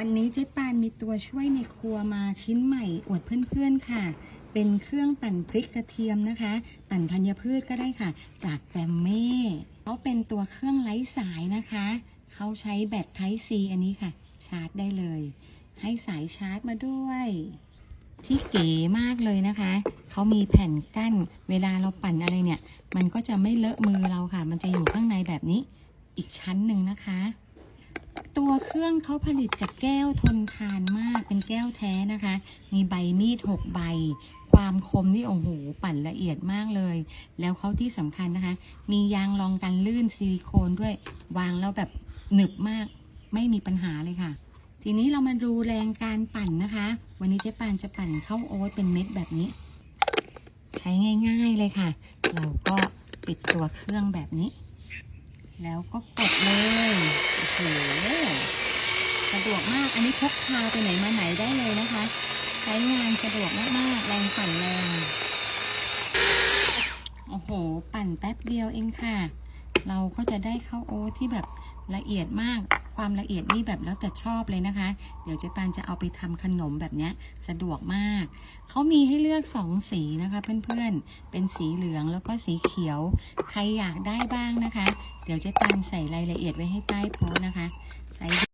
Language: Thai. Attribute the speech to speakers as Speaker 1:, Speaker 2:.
Speaker 1: วันนี้เจ๊ปานมีตัวช่วยในครัวมาชิ้นใหม่อวดเพื่อนๆค่ะ เป็นเครื่องปั่นพริกกระเทียมนะคะ ปั่นธัญพืชก็ได้ค่ะ จากแกรมเม่เขาเป็นตัวเครื่องไร้สายนะคะ เขาใช้แบตไทป์ C อันนี้ค่ะ ชาร์จได้เลย ให้สายชาร์จมาด้วย ที่เก๋มากเลยนะคะ เขามีแผ่นกั้น เวลาเราปั่นอะไรเนี่ย มันก็จะไม่เลอะมือเราค่ะ มันจะอยู่ข้างในแบบนี้ อีกชั้นหนึ่งนะคะ เครื่องเขาผลิตจากแก้วทนทานมากเป็นแก้วแท้นะคะ มีใบมีดหกใบ ความคมนี่โอ้โหปั่นละเอียดมากเลย แล้วเขาที่สำคัญนะคะ มียางรองกันลื่นซิลิโคนด้วยวางแล้วแบบหนึบมากไม่มีปัญหาเลยค่ะ ทีนี้เรามาดูแรงการปั่นนะคะ วันนี้เจ๊ปานจะปั่นข้าวโอ๊ตเป็นเม็ดแบบนี้ ใช้ง่ายๆเลยค่ะ เราก็ปิดตัวเครื่องแบบนี้ แล้วก็กดเลยโอ้โห สะดวกมาก อันนี้พกพาไปไหนมาไหนได้เลยนะคะ ใช้งานสะดวกมากๆ แรงปั่นแรง โอ้โห ปั่นแป๊บเดียวเองค่ะ เราก็จะได้ข้าวโอ๊ตที่แบบละเอียดมาก ความละเอียดนี่แบบแล้วแต่ชอบเลยนะคะ เดี๋ยวเจ๊ปานจะเอาไปทำขนมแบบเนี้ยสะดวกมาก เขามีให้เลือกสองสีนะคะเพื่อนๆ เป็นสีเหลืองแล้วก็สีเขียว ใครอยากได้บ้างนะคะ เดี๋ยวเจ๊ปานใส่รายละเอียดไว้ให้ใต้โพสนะคะใช้